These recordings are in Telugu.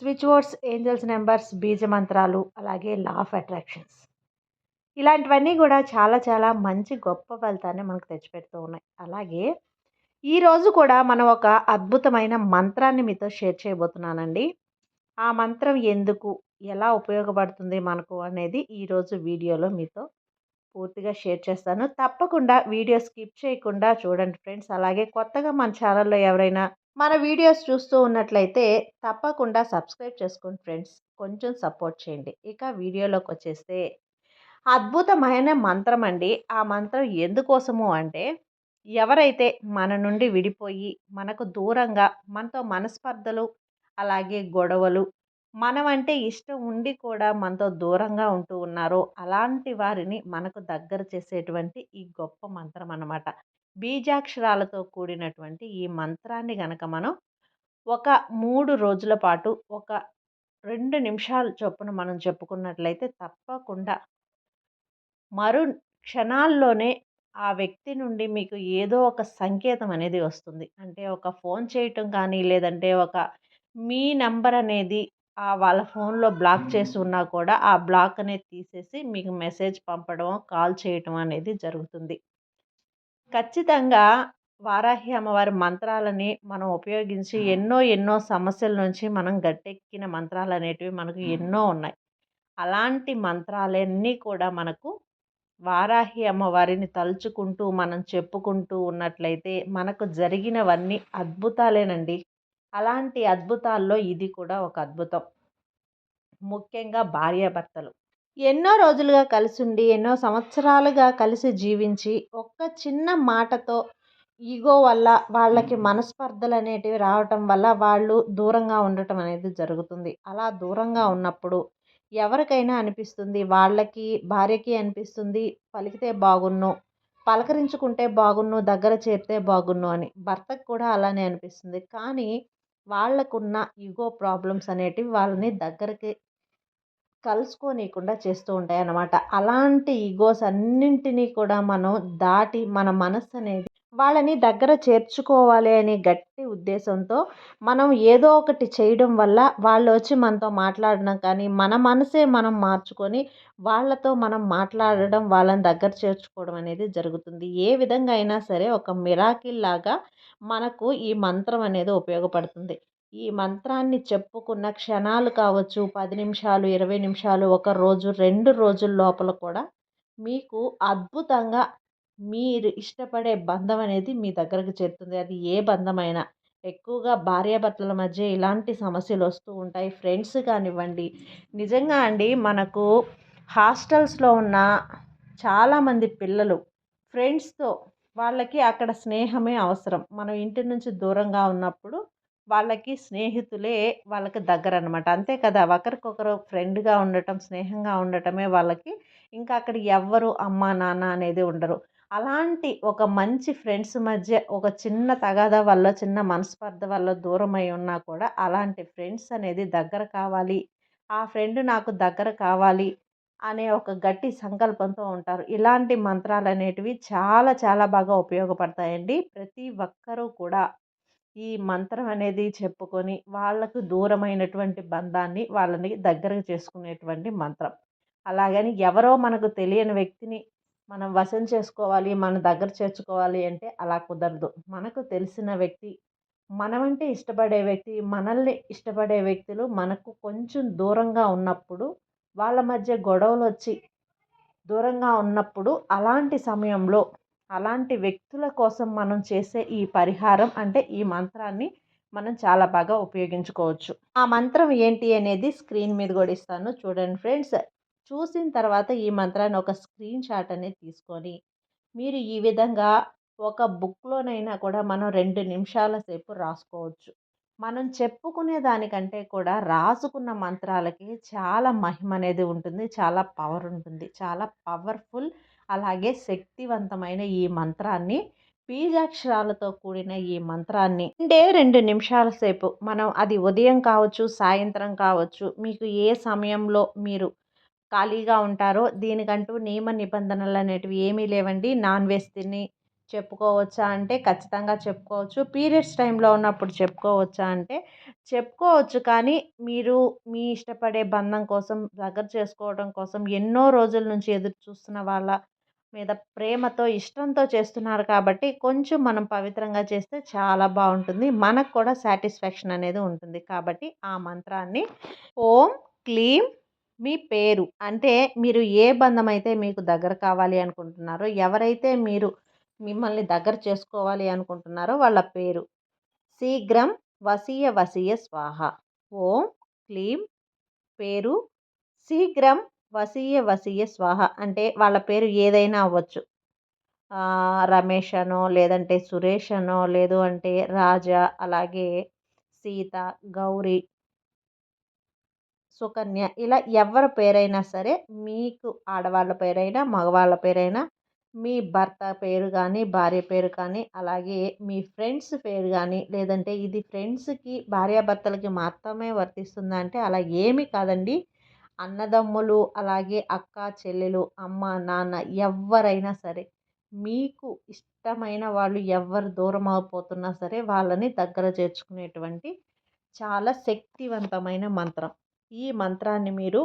స్విచ్ వర్డ్స్ ఏంజల్స్ నెంబర్స్ బీజ మంత్రాలు అలాగే లా ఆఫ్ అట్రాక్షన్స్. ఇలాంటివన్నీ కూడా చాలా చాలా మంచి గొప్ప ఫలితాన్ని మనకు తెచ్చిపెడుతూ ఉన్నాయి. అలాగే ఈరోజు కూడా మనం ఒక అద్భుతమైన మంత్రాన్ని మీతో షేర్ చేయబోతున్నానండి. ఆ మంత్రం ఎందుకు ఎలా ఉపయోగపడుతుంది మనకు అనేది ఈరోజు వీడియోలో మీతో పూర్తిగా షేర్ చేస్తాను. తప్పకుండా వీడియో స్కిప్ చేయకుండా చూడండి ఫ్రెండ్స్. అలాగే కొత్తగా మన ఛానల్లో ఎవరైనా మన వీడియోస్ చూస్తూ ఉన్నట్లయితే తప్పకుండా సబ్స్క్రైబ్ చేసుకోండి ఫ్రెండ్స్ కొంచెం సపోర్ట్ చేయండి. ఇక వీడియోలోకి వచ్చేస్తే అద్భుతమైన మంత్రం అండి. ఆ మంత్రం ఎందుకోసము అంటే ఎవరైతే మన నుండి విడిపోయి మనకు దూరంగా మనతో మనస్పర్ధలు అలాగే గొడవలు మనం అంటే ఇష్టం ఉండి కూడా మనతో దూరంగా ఉంటూ ఉన్నారో అలాంటి వారిని మనకు దగ్గర చేసేటువంటి ఈ గొప్ప మంత్రం అన్నమాట. బీజాక్షరాలతో కూడినటువంటి ఈ మంత్రాన్ని గనక మనం ఒక మూడు రోజుల పాటు ఒక రెండు నిమిషాలు చొప్పున మనం చెప్పుకున్నట్లయితే తప్పకుండా మరు క్షణాల్లోనే ఆ వ్యక్తి నుండి మీకు ఏదో ఒక సంకేతం అనేది వస్తుంది. అంటే ఒక ఫోన్ చేయటం కానీ లేదంటే ఒక మీ నంబర్ అనేది ఆ వాళ్ళ ఫోన్లో బ్లాక్ చేసి ఉన్నా కూడా ఆ బ్లాక్ అనేది తీసేసి మీకు మెసేజ్ పంపడం కాల్ చేయటం అనేది జరుగుతుంది. ఖచ్చితంగా వారాహి అమ్మవారి మంత్రాలని మనం ఉపయోగించి ఎన్నో ఎన్నో సమస్యల నుంచి మనం గట్టెక్కిన మంత్రాలు అనేటివి మనకు ఎన్నో ఉన్నాయి. అలాంటి మంత్రాలన్నీ కూడా మనకు వారాహి అమ్మవారిని తలుచుకుంటూ మనం చెప్పుకుంటూ ఉన్నట్లయితే మనకు జరిగినవన్నీ అద్భుతాలేనండి. అలాంటి అద్భుతాల్లో ఇది కూడా ఒక అద్భుతం. ముఖ్యంగా భార్యాభర్తలు. ఎన్నో రోజులుగా కలిసి ఉండి ఎన్నో సంవత్సరాలుగా కలిసి జీవించి ఒక్క చిన్న మాటతో ఈగో వల్ల వాళ్ళకి మనస్పర్ధలు అనేటివి రావటం వల్ల వాళ్ళు దూరంగా ఉండటం అనేది జరుగుతుంది. అలా దూరంగా ఉన్నప్పుడు ఎవరికైనా అనిపిస్తుంది వాళ్ళకి భార్యకి అనిపిస్తుంది పలికితే బాగున్ను పలకరించుకుంటే బాగున్ను దగ్గర చేరితే బాగున్ను అని భర్తకు కూడా అలానే అనిపిస్తుంది. కానీ వాళ్ళకున్న ఈగో ప్రాబ్లమ్స్ అనేటివి వాళ్ళని దగ్గరికి కలుసుకోనీయకుండా చేస్తూ ఉంటాయి అన్నమాట అలాంటి ఈగోస్ అన్నింటినీ కూడా మనం దాటి మన మనస్సు అనేది వాళ్ళని దగ్గర చేర్చుకోవాలి అనే గట్టి ఉద్దేశంతో మనం ఏదో ఒకటి చేయడం వల్ల వాళ్ళు వచ్చి మనతో మాట్లాడడం కానీ మన మనసే మనం మార్చుకొని వాళ్ళతో మనం మాట్లాడడం వాళ్ళని దగ్గర చేర్చుకోవడం అనేది జరుగుతుంది. ఏ విధంగా అయినా సరే ఒక మిరాకిల్ లాగా మనకు ఈ మంత్రం అనేది ఉపయోగపడుతుంది. ఈ మంత్రాన్ని చెప్పుకున్న క్షణాలు కావచ్చు పది నిమిషాలు ఇరవై నిమిషాలు ఒక రోజు రెండు రోజుల లోపల కూడా మీకు అద్భుతంగా మీరు ఇష్టపడే బంధం అనేది మీ దగ్గరకు చేరుతుంది. అది ఏ బంధమైనా. ఎక్కువగా భార్యాభర్తల మధ్య ఇలాంటి సమస్యలు వస్తూ ఉంటాయి. ఫ్రెండ్స్ కానివ్వండి. నిజంగా అండి మనకు హాస్టల్స్లో ఉన్న చాలామంది పిల్లలు ఫ్రెండ్స్తో వాళ్ళకి అక్కడ స్నేహమే అవసరం. మనం ఇంటి నుంచి దూరంగా ఉన్నప్పుడు వాళ్ళకి స్నేహితులే వాళ్ళకి దగ్గర అనమాట అంతే కదా! ఒకరికొకరు ఫ్రెండ్గా ఉండటం స్నేహంగా ఉండటమే వాళ్ళకి. ఇంకా అక్కడ ఎవ్వరు అమ్మ నాన్న అనేది ఉండరు. అలాంటి ఒక మంచి ఫ్రెండ్స్ మధ్య ఒక చిన్న తగాద వల్ల చిన్న మనస్పర్ధ వల్ల దూరం అయి ఉన్నా కూడా అలాంటి ఫ్రెండ్స్ అనేది దగ్గర కావాలి. ఆ ఫ్రెండ్ నాకు దగ్గర కావాలి అనే ఒక గట్టి సంకల్పంతో ఉంటారు. ఇలాంటి మంత్రాలు అనేటివి చాలా చాలా బాగా ఉపయోగపడతాయండి. ప్రతి ఒక్కరూ కూడా. ఈ మంత్రం అనేది చెప్పుకొని వాళ్ళకు దూరమైనటువంటి బంధాన్ని వాళ్ళని దగ్గరకు చేసుకునేటువంటి మంత్రం. అలాగని ఎవరో మనకు తెలియని వ్యక్తిని మనం వశం చేసుకోవాలి మన దగ్గర చేర్చుకోవాలి అంటే అలా కుదరదు. మనకు తెలిసిన వ్యక్తి మనమంటే ఇష్టపడే వ్యక్తి మనల్ని ఇష్టపడే వ్యక్తులు మనకు కొంచెం దూరంగా ఉన్నప్పుడు వాళ్ళ మధ్య గొడవలు వచ్చి దూరంగా ఉన్నప్పుడు అలాంటి సమయంలో అలాంటి వ్యక్తుల కోసం మనం చేసే ఈ పరిహారం అంటే ఈ మంత్రాన్ని మనం చాలా బాగా ఉపయోగించుకోవచ్చు. ఆ మంత్రం ఏంటి అనేది స్క్రీన్ మీద కూడా ఇస్తాను. చూడండి ఫ్రెండ్స్ చూసిన తర్వాత ఈ మంత్రాన్ని ఒక స్క్రీన్ షాట్ అనేది తీసుకొని మీరు ఈ విధంగా ఒక బుక్లోనైనా కూడా మనం రెండు నిమిషాల సేపు రాసుకోవచ్చు. మనం చెప్పుకునే దానికంటే కూడా రాసుకున్న మంత్రాలకి చాలా మహిమ అనేది ఉంటుంది చాలా పవర్ ఉంటుంది చాలా పవర్ఫుల్ అలాగే శక్తివంతమైన ఈ మంత్రాన్ని బీజాక్షరాలతో కూడిన ఈ మంత్రాన్ని అంటే రెండు నిమిషాల సేపు. మనం అది ఉదయం కావచ్చు సాయంత్రం కావచ్చు మీకు ఏ సమయంలో మీరు ఖాళీగా ఉంటారో దీనికంటూ నియమ నిబంధనలు అనేటివి ఏమీ లేవండి. నాన్ వెజ్ తిని చెప్పుకోవచ్చా అంటే ఖచ్చితంగా చెప్పుకోవచ్చు. పీరియడ్స్ టైంలో ఉన్నప్పుడు చెప్పుకోవచ్చా అంటే చెప్పుకోవచ్చు. కానీ మీరు మీ ఇష్టపడే బంధం కోసం దగ్గర చేసుకోవడం కోసం ఎన్నో రోజుల నుంచి ఎదురు చూస్తున్న వాళ్ళ మీద ప్రేమతో ఇష్టంతో చేస్తున్నారు కాబట్టి కొంచెం మనం పవిత్రంగా చేస్తే చాలా బాగుంటుంది. మనకు కూడా సాటిస్ఫాక్షన్ అనేది ఉంటుంది. కాబట్టి ఆ మంత్రాన్ని ఓం క్లీం మీ పేరు అంటే మీరు ఏ బంధం అయితే మీకు దగ్గర కావాలి అనుకుంటున్నారో ఎవరైతే మీరు మిమ్మల్ని దగ్గర చేసుకోవాలి అనుకుంటున్నారో వాళ్ళ పేరు. శీఘ్రం వసీయ వసీయ స్వాహ. ఓం క్లీం పేరు శీఘ్రం వసీయ వసీయ స్వాహ అంటే వాళ్ళ పేరు ఏదైనా అవ్వచ్చు. రమేష్ అనో లేదంటే సురేష్ అనో లేదు అంటే రాజా అలాగే సీత గౌరీ సుకన్య ఇలా ఎవరి పేరైనా సరే మీకు ఆడవాళ్ళ పేరైనా మగవాళ్ళ పేరైనా మీ భర్త పేరు కానీ భార్య పేరు కానీ అలాగే మీ ఫ్రెండ్స్ పేరు కానీ లేదంటే ఇది ఫ్రెండ్స్కి భార్యాభర్తలకి మాత్రమే వర్తిస్తుందా అంటే అలా ఏమీ కాదండి. అన్నదమ్ములు అలాగే అక్క చెల్లెలు అమ్మ నాన్న ఎవరైనా సరే మీకు ఇష్టమైన వాళ్ళు ఎవరు దూరం అయిపోతున్నా సరే వాళ్ళని దగ్గర చేర్చుకునేటువంటి చాలా శక్తివంతమైన మంత్రం. ఈ మంత్రాన్ని మీరు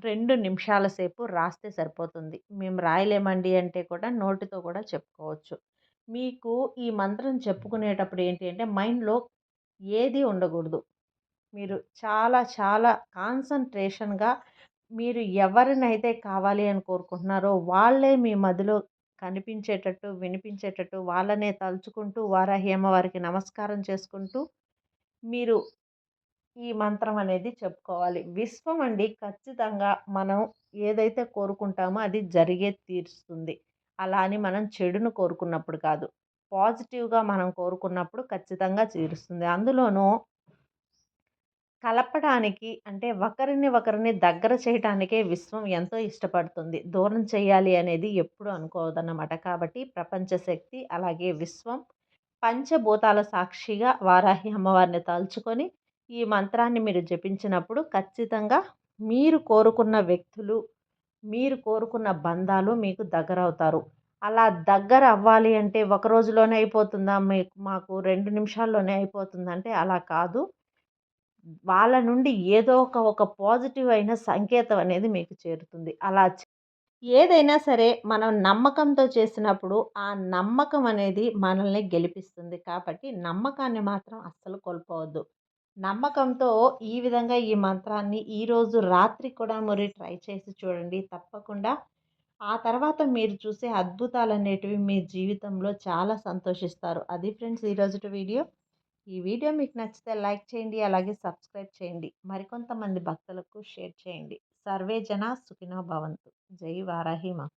రెండు నిమిషాల సేపు రాస్తే సరిపోతుంది. మేము రాయలేమండి అంటే కూడా నోటితో కూడా చెప్పుకోవచ్చు. మీకు ఈ మంత్రం చెప్పుకునేటప్పుడు ఏంటి అంటే మైండ్లో ఏది ఉండకూడదు. మీరు చాలా చాలా కాన్సన్ట్రేషన్గా మీరు ఎవరినైతే కావాలి అని కోరుకుంటున్నారో వాళ్ళే మీ మదిలో కనిపించేటట్టు వినిపించేటట్టు వాళ్ళనే తలుచుకుంటూ వారాహి అమ్మవారికి నమస్కారం చేసుకుంటూ మీరు ఈ మంత్రం అనేది చెప్పుకోవాలి. విశ్వం అండి ఖచ్చితంగా మనం ఏదైతే కోరుకుంటామో అది జరిగే తీరుస్తుంది. అలా అని మనం చెడును కోరుకున్నప్పుడు కాదు. పాజిటివ్గా మనం కోరుకున్నప్పుడు ఖచ్చితంగా తీరుస్తుంది. అందులోనూ కలపడానికి అంటే ఒకరిని ఒకరిని దగ్గర చేయటానికే విశ్వం ఎంతో ఇష్టపడుతుంది. దూరం చేయాలి అనేది ఎప్పుడు అనుకోవద్దన్నమాట. కాబట్టి ప్రపంచ శక్తి అలాగే విశ్వం పంచభూతాల సాక్షిగా వారాహి అమ్మవారిని తలుచుకొని ఈ మంత్రాన్ని మీరు జపించినప్పుడు ఖచ్చితంగా మీరు కోరుకున్న వ్యక్తులు మీరు కోరుకున్న బంధాలు మీకు దగ్గర అవుతారు అలా దగ్గర అవ్వాలి అంటే ఒక రోజులోనే అయిపోతుందా? మీకు మాకు రెండు నిమిషాల్లోనే అయిపోతుందంటే అలా కాదు. వాళ్ళ నుండి ఏదో ఒక ఒక పాజిటివ్ అయిన సంకేతం అనేది మీకు చేరుతుంది. అలా ఏదైనా సరే మనం నమ్మకంతో చేసినప్పుడు ఆ నమ్మకం అనేది మనల్ని గెలిపిస్తుంది. కాబట్టి నమ్మకాన్ని మాత్రం అస్సలు కోల్పోవద్దు. నమ్మకంతో ఈ విధంగా ఈ మంత్రాన్ని ఈరోజు రాత్రి కూడా మరి ట్రై చేసి చూడండి. తప్పకుండా ఆ తర్వాత మీరు చూసే అద్భుతాలు అనేటివి మీ జీవితంలో చాలా సంతోషిస్తారు. అది ఫ్రెండ్స్ ఈరోజు వీడియో. ఈ వీడియో మీకు నచ్చితే లైక్ చేయండి అలాగే సబ్స్క్రైబ్ చేయండి. మరికొంతమంది భక్తులకు షేర్ చేయండి. సర్వే జన సుఖినో భవంతు. జై వారాహి మాత